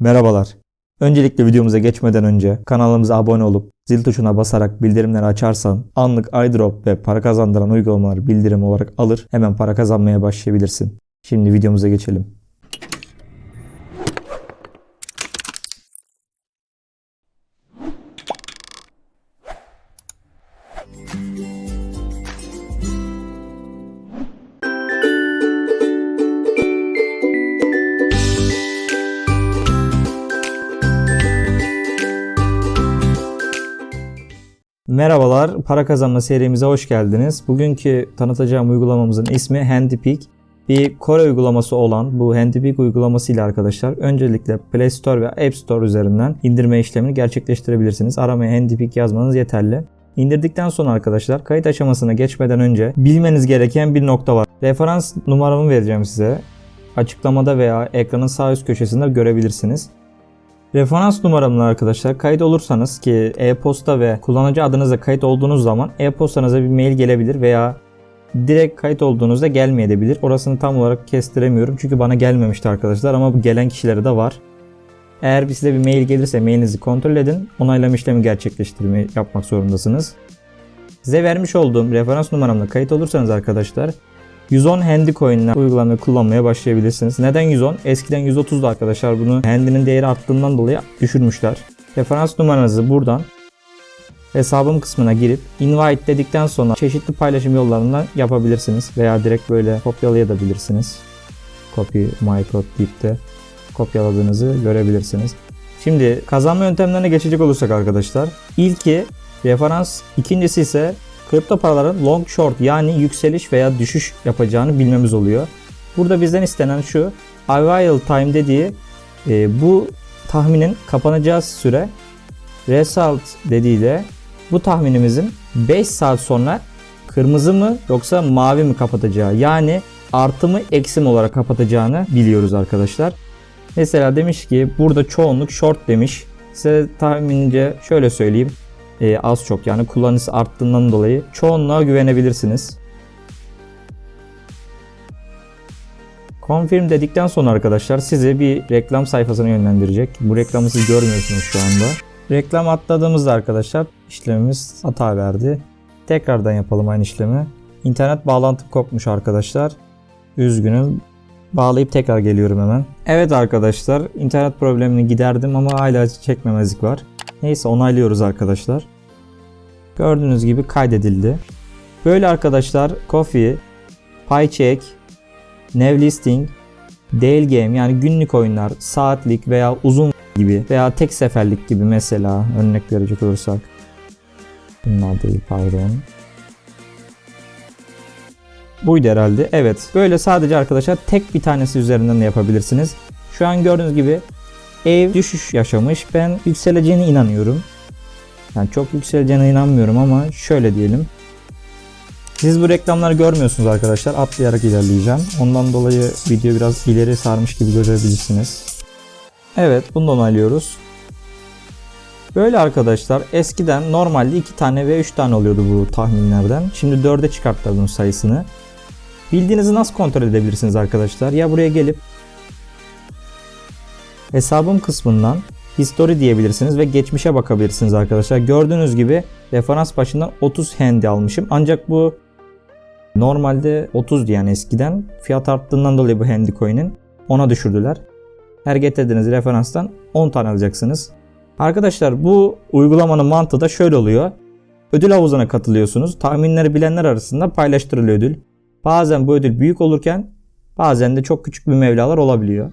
Merhabalar. Öncelikle videomuza geçmeden önce kanalımıza abone olup zil tuşuna basarak bildirimleri açarsan anlık iDrop ve para kazandıran uygulamaları bildirim olarak alır hemen para kazanmaya başlayabilirsin. Şimdi videomuza geçelim. Merhabalar, para kazanma serimize hoş geldiniz. Bugünkü tanıtacağım uygulamamızın ismi HandyPick. Bir Kore uygulaması olan bu HandyPick uygulaması ile arkadaşlar öncelikle Play Store ve App Store üzerinden indirme işlemini gerçekleştirebilirsiniz. Aramaya HandyPick yazmanız yeterli. İndirdikten sonra arkadaşlar kayıt aşamasına geçmeden önce bilmeniz gereken bir nokta var. Referans numaramı vereceğim size. Açıklamada veya ekranın sağ üst köşesinde görebilirsiniz. Referans numaramla arkadaşlar kayıt olursanız ki e-posta ve kullanıcı adınıza kayıt olduğunuz zaman e-postanıza bir mail gelebilir veya direkt kayıt olduğunuzda gelmeyebilir. Orasını tam olarak kestiremiyorum çünkü bana gelmemişti arkadaşlar ama bu gelen kişilere de var. Eğer bir size bir mail gelirse mailinizi kontrol edin. Onaylama işlemi gerçekleştirmeyi yapmak zorundasınız. Size vermiş olduğum referans numaramla kayıt olursanız arkadaşlar 110 handy coin'ler uygulamayı kullanmaya başlayabilirsiniz. Neden 110? Eskiden 130'du arkadaşlar. Bunu handy'nin değeri arttığından dolayı düşürmüşler. Referans numaranızı buradan hesabım kısmına girip invite dedikten sonra çeşitli paylaşım yollarından yapabilirsiniz. Veya direkt böyle kopyalayabilirsiniz. Copy my code deyip de kopyaladığınızı görebilirsiniz. Şimdi kazanma yöntemlerine geçecek olursak arkadaşlar. İlki referans, ikincisi ise kripto paraların long short yani yükseliş veya düşüş yapacağını bilmemiz oluyor. Burada bizden istenen şu arrival time dediği e, bu tahminin kapanacağı süre result dediği de bu tahminimizin 5 saat sonra kırmızı mı yoksa mavi mi kapatacağı yani artı mı eksi olarak kapatacağını biliyoruz arkadaşlar. Mesela demiş ki burada çoğunluk short demiş. Size tahminince şöyle söyleyeyim e, az çok yani kullanıcısı arttığından dolayı çoğunluğa güvenebilirsiniz. Confirm dedikten sonra arkadaşlar sizi bir reklam sayfasına yönlendirecek. Bu reklamı siz görmüyorsunuz şu anda. Reklam atladığımızda arkadaşlar işlemimiz hata verdi. Tekrardan yapalım aynı işlemi. İnternet bağlantım kopmuş arkadaşlar. Üzgünüm. Bağlayıp tekrar geliyorum hemen. Evet arkadaşlar internet problemini giderdim ama hala çekmemezlik var. Neyse onaylıyoruz arkadaşlar. Gördüğünüz gibi kaydedildi. Böyle arkadaşlar Coffee, Paycheck, New Listing, Daily Game yani günlük oyunlar, saatlik veya uzun gibi veya tek seferlik gibi mesela örnek verecek olursak. Bunlar değil pardon. Buydu herhalde. Evet. Böyle sadece arkadaşlar tek bir tanesi üzerinden de yapabilirsiniz. Şu an gördüğünüz gibi ev düşüş yaşamış. Ben yükseleceğine inanıyorum. Yani çok yükseleceğine inanmıyorum ama şöyle diyelim. Siz bu reklamları görmüyorsunuz arkadaşlar. Atlayarak ilerleyeceğim. Ondan dolayı video biraz ileri sarmış gibi görebilirsiniz. Evet bunu da onaylıyoruz. Böyle arkadaşlar eskiden normalde 2 tane ve 3 tane oluyordu bu tahminlerden. Şimdi 4'e çıkarttılar bunun sayısını. Bildiğinizi nasıl kontrol edebilirsiniz arkadaşlar? Ya buraya gelip hesabım kısmından history diyebilirsiniz ve geçmişe bakabilirsiniz arkadaşlar. Gördüğünüz gibi referans başından 30 handy almışım. Ancak bu normalde 30'du yani eskiden. Fiyat arttığından dolayı bu handy coin'in ona düşürdüler. Her getirdiğiniz referanstan 10 tane alacaksınız. Arkadaşlar bu uygulamanın mantığı da şöyle oluyor. Ödül havuzuna katılıyorsunuz. Tahminleri bilenler arasında paylaştırılıyor ödül. Bazen bu ödül büyük olurken bazen de çok küçük bir mevlalar olabiliyor.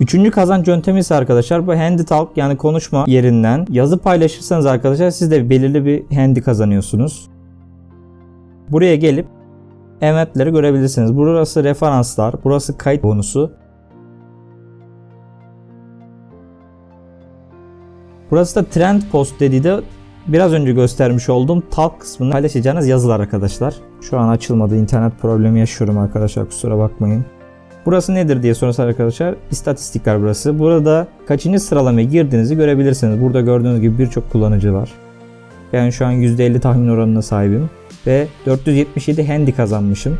Üçüncü kazanç yöntemi ise arkadaşlar bu handy talk yani konuşma yerinden yazı paylaşırsanız arkadaşlar siz de belirli bir handy kazanıyorsunuz. Buraya gelip evetleri görebilirsiniz. Burası referanslar, burası kayıt bonusu. Burası da trend post dediği de biraz önce göstermiş olduğum talk kısmını paylaşacağınız yazılar arkadaşlar. Şu an açılmadı. internet problemi yaşıyorum arkadaşlar kusura bakmayın. Burası nedir diye sorarsanız arkadaşlar istatistikler burası. Burada kaçıncı sıralamaya girdiğinizi görebilirsiniz. Burada gördüğünüz gibi birçok kullanıcı var. Ben şu an %50 tahmin oranına sahibim. Ve 477 handy kazanmışım.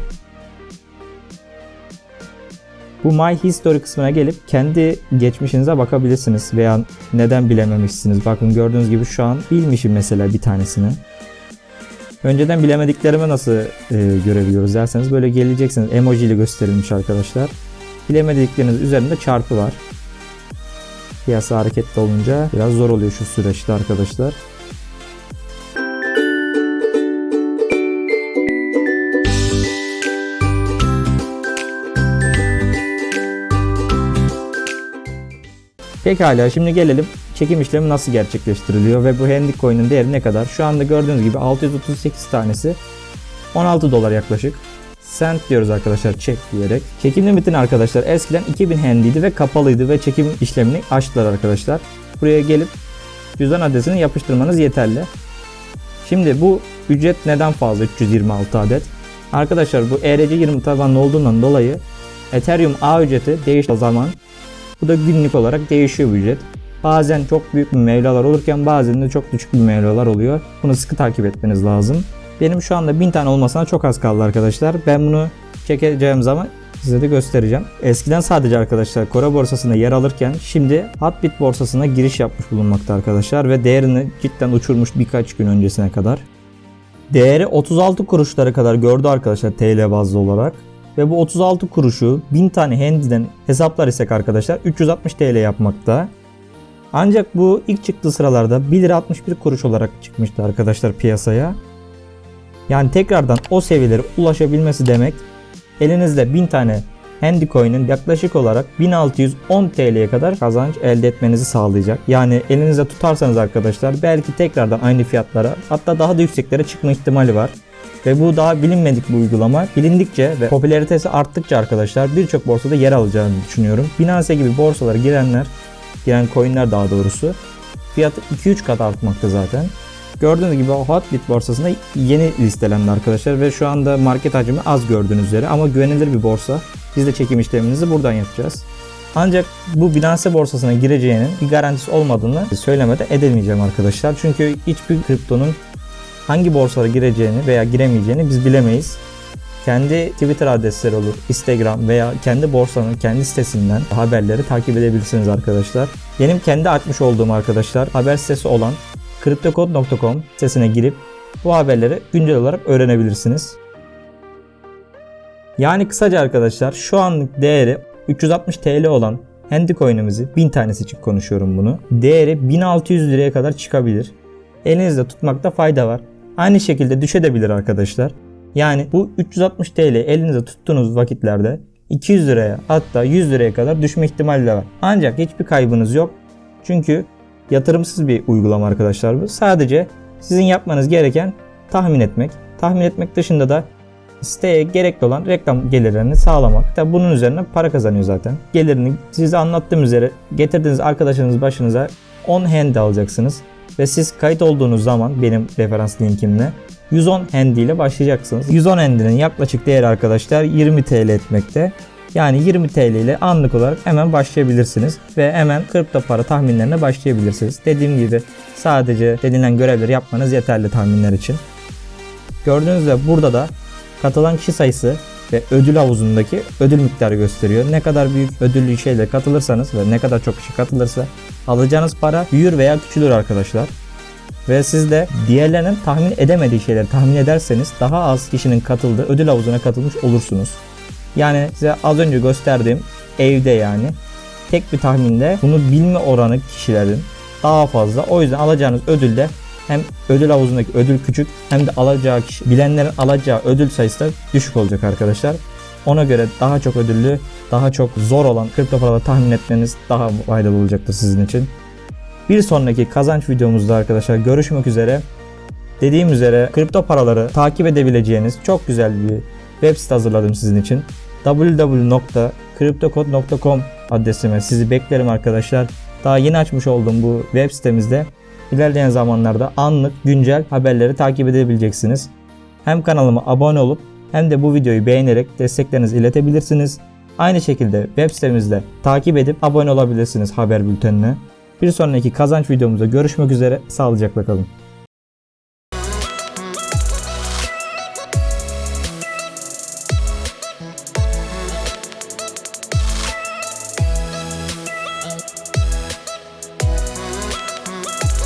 Bu My History kısmına gelip kendi geçmişinize bakabilirsiniz veya neden bilememişsiniz. Bakın gördüğünüz gibi şu an bilmişim mesela bir tanesini. Önceden bilemediklerimi nasıl e, görebiliyoruz derseniz böyle geleceksiniz. Emoji ile gösterilmiş arkadaşlar. Bilemedikleriniz üzerinde çarpı var. Piyasa hareketli olunca biraz zor oluyor şu süreçte arkadaşlar. Pekala şimdi gelelim çekim işlemi nasıl gerçekleştiriliyor ve bu handy coin'in değeri ne kadar? Şu anda gördüğünüz gibi 638 tanesi 16 dolar yaklaşık. Cent diyoruz arkadaşlar çek diyerek. Çekim limitini arkadaşlar eskiden 2000 handy'ydi ve kapalıydı ve çekim işlemini açtılar arkadaşlar. Buraya gelip cüzdan adresini yapıştırmanız yeterli. Şimdi bu ücret neden fazla 326 adet? Arkadaşlar bu ERC20 tabanlı olduğundan dolayı Ethereum ağ ücreti değiştiği zaman bu da günlük olarak değişiyor bu ücret. Bazen çok büyük bir mevlalar olurken bazen de çok küçük bir mevlalar oluyor. Bunu sıkı takip etmeniz lazım. Benim şu anda 1000 tane olmasına çok az kaldı arkadaşlar. Ben bunu çekeceğim zaman size de göstereceğim. Eskiden sadece arkadaşlar Kore borsasında yer alırken şimdi Hotbit borsasına giriş yapmış bulunmakta arkadaşlar ve değerini cidden uçurmuş birkaç gün öncesine kadar. Değeri 36 kuruşlara kadar gördü arkadaşlar TL bazlı olarak. Ve bu 36 kuruşu 1000 tane handy'den hesaplar isek arkadaşlar 360 TL yapmakta. Ancak bu ilk çıktığı sıralarda 1 lira 61 kuruş olarak çıkmıştı arkadaşlar piyasaya. Yani tekrardan o seviyelere ulaşabilmesi demek elinizde 1000 tane handy coin'in yaklaşık olarak 1610 TL'ye kadar kazanç elde etmenizi sağlayacak. Yani elinizde tutarsanız arkadaşlar belki tekrardan aynı fiyatlara hatta daha da yükseklere çıkma ihtimali var. Ve bu daha bilinmedik bir uygulama. Bilindikçe ve popülaritesi arttıkça arkadaşlar birçok borsada yer alacağını düşünüyorum. Binance gibi borsalara girenler, giren coinler daha doğrusu fiyatı 2-3 kat artmakta zaten. Gördüğünüz gibi Hotbit borsasında yeni listelendi arkadaşlar ve şu anda market hacmi az gördüğünüz üzere ama güvenilir bir borsa. Biz de çekim işlemimizi buradan yapacağız. Ancak bu Binance borsasına gireceğinin bir garantisi olmadığını söylemede edemeyeceğim arkadaşlar. Çünkü hiçbir kriptonun hangi borsalara gireceğini veya giremeyeceğini biz bilemeyiz. Kendi Twitter adresleri olur, Instagram veya kendi borsanın kendi sitesinden haberleri takip edebilirsiniz arkadaşlar. Benim kendi açmış olduğum arkadaşlar haber sitesi olan cryptocode.com sitesine girip bu haberleri güncel olarak öğrenebilirsiniz. Yani kısaca arkadaşlar şu anlık değeri 360 TL olan handy coin'imizi 1000 tanesi için konuşuyorum bunu. Değeri 1600 liraya kadar çıkabilir. Elinizde tutmakta fayda var. Aynı şekilde düşebilir arkadaşlar. Yani bu 360 TL elinizde tuttuğunuz vakitlerde 200 liraya hatta 100 liraya kadar düşme ihtimali de var. Ancak hiçbir kaybınız yok. Çünkü yatırımsız bir uygulama arkadaşlar bu. Sadece sizin yapmanız gereken tahmin etmek. Tahmin etmek dışında da siteye gerekli olan reklam gelirlerini sağlamak. Tabi bunun üzerine para kazanıyor zaten. Gelirini size anlattığım üzere getirdiğiniz arkadaşınız başınıza 10 hand alacaksınız. Ve siz kayıt olduğunuz zaman benim referans linkimle 110 handy ile başlayacaksınız. 110 handy'nin yaklaşık değeri arkadaşlar 20 TL etmekte. Yani 20 TL ile anlık olarak hemen başlayabilirsiniz ve hemen kripto para tahminlerine başlayabilirsiniz. Dediğim gibi sadece denilen görevleri yapmanız yeterli tahminler için. Gördüğünüz gibi burada da katılan kişi sayısı ve ödül havuzundaki ödül miktarı gösteriyor. Ne kadar büyük ödüllü şeyle katılırsanız ve ne kadar çok kişi katılırsa alacağınız para büyür veya küçülür arkadaşlar. Ve siz de diğerlerinin tahmin edemediği şeyleri tahmin ederseniz daha az kişinin katıldığı ödül havuzuna katılmış olursunuz. Yani size az önce gösterdiğim evde yani tek bir tahminde bunu bilme oranı kişilerin daha fazla. O yüzden alacağınız ödül de hem ödül havuzundaki ödül küçük hem de alacağı kişi, bilenlerin alacağı ödül sayısı da düşük olacak arkadaşlar. Ona göre daha çok ödüllü, daha çok zor olan kripto paraları tahmin etmeniz daha faydalı olacaktır sizin için. Bir sonraki kazanç videomuzda arkadaşlar görüşmek üzere. Dediğim üzere kripto paraları takip edebileceğiniz çok güzel bir web site hazırladım sizin için. www.cryptocode.com adresime sizi beklerim arkadaşlar. Daha yeni açmış olduğum bu web sitemizde ilerleyen zamanlarda anlık güncel haberleri takip edebileceksiniz. Hem kanalıma abone olup hem de bu videoyu beğenerek desteklerinizi iletebilirsiniz. Aynı şekilde web sitemizde takip edip abone olabilirsiniz haber bültenine. Bir sonraki kazanç videomuzda görüşmek üzere. Sağlıcakla kalın.